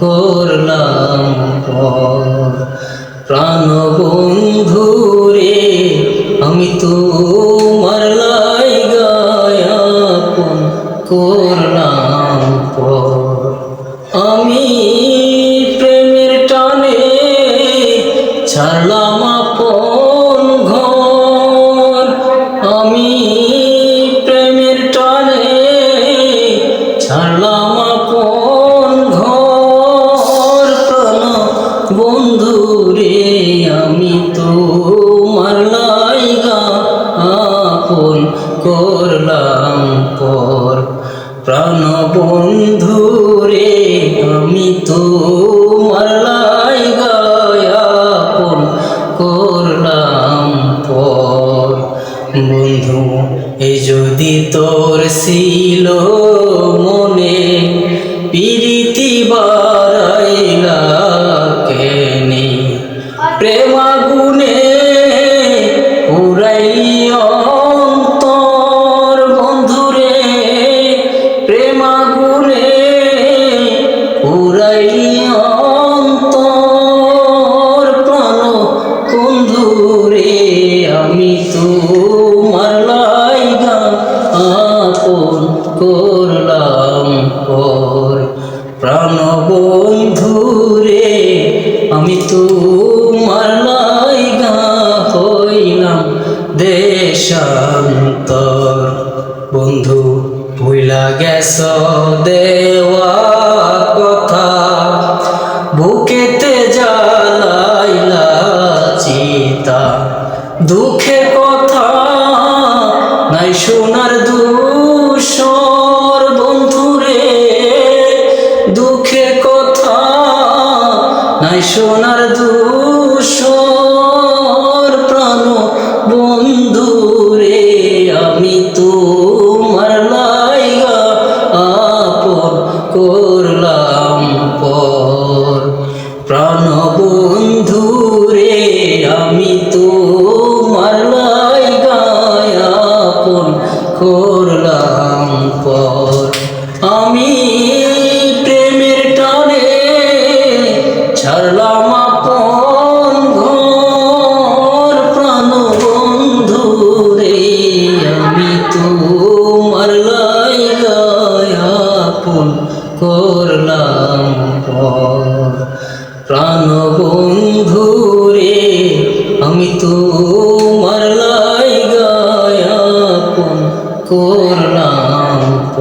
করলাম পর প্রাণ বন্ধু রে, আমি তোমার লাইগায়াপন করলাম আমি প্রেমের টানে ছাড়লাম আপন ঘর। আমি প্রাণ বন্ধু রে, আমি তো মালাই গায়াপন করলাম পর। বন্ধু, এ যদি তোর ছিল মনে পিরিতি বন্ধুরে আমি তোমার লাইগা আপন করলাম পর। প্রাণ বন্ধুরে আমি তোমার লাইগা হইলাম দেশান্তর। বন্ধু, ভুইলা গেছ দেওয়া দুঃখে কথা নাই সোনার দুসর বন্ধুরে। দুঃখে কথা নাই সোনার দুসর প্রাণ বন্ধুরে। আমি তোমার লাইগা আপন করলাম পর। প্রাণ বন্ধুরে আপন করলাম পর, আমি প্রেমের টানে ছাড়লাম আপন ঘর। প্রাণ বন্ধু রে, আমি তোমার লাইগায়াপন করলাম পর। প্রাণ বন্ধু আল্লাহ